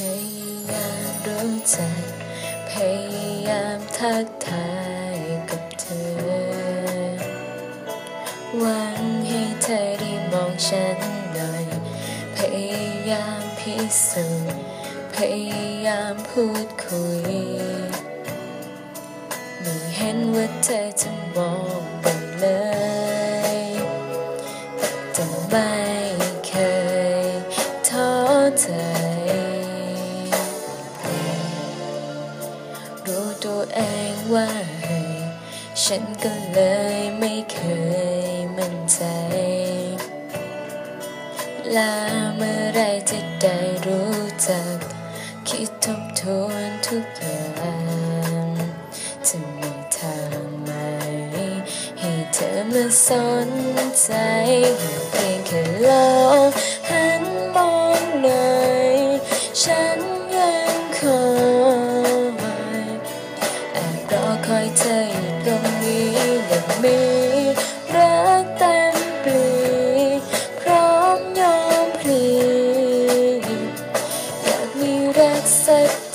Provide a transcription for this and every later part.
พยามรู้จักพยายามทักทายกับเธอ หวังให้เธอได้มองฉันหน่อย พยายามพิสูจน์พยายามพูดคุย ไม่เห็นว่าเธอจะมอง ว่าเฮ้ฉันก็เลยไม่เคยมั่นใจ ลาเมื่อไรจะได้รู้จัก คิดทบทวนทุกอย่างจะมีทางไหม ให้เธอมาสนใจเพียงแค่ลอ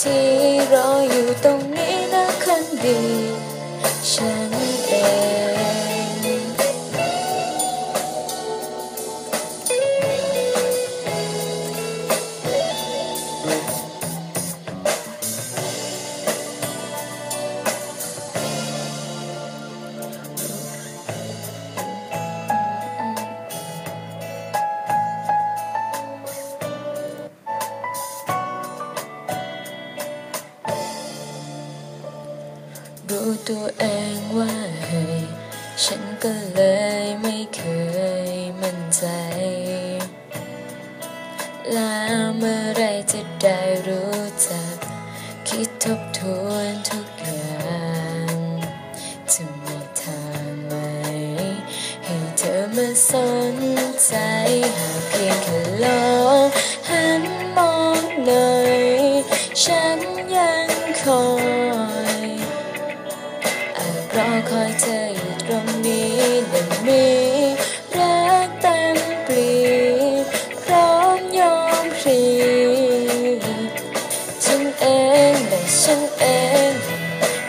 ที่รออยู่ตรงนี้นะคนดีฉัน รู้ตัวเองว่าเฮ้ยฉันก็เลยไม่เคยมั่นใจ แล้วเมื่อไรจะได้รู้จัก คิดทบทวนทุกอย่างจะมีทางไหมให้เธอมาสน ฉันเอง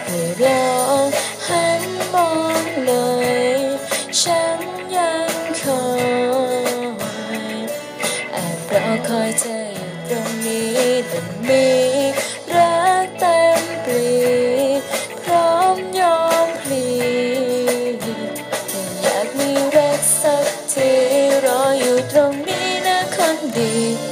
ให้รองหันมองหน่อยฉันยังคอยแอบรอคอยเธออยู่ตรงนี้และมีรักเต็มปลีพร้อมยอมพลีอยากมีรักสักทีรออยู่ตรงนี้นะคนดี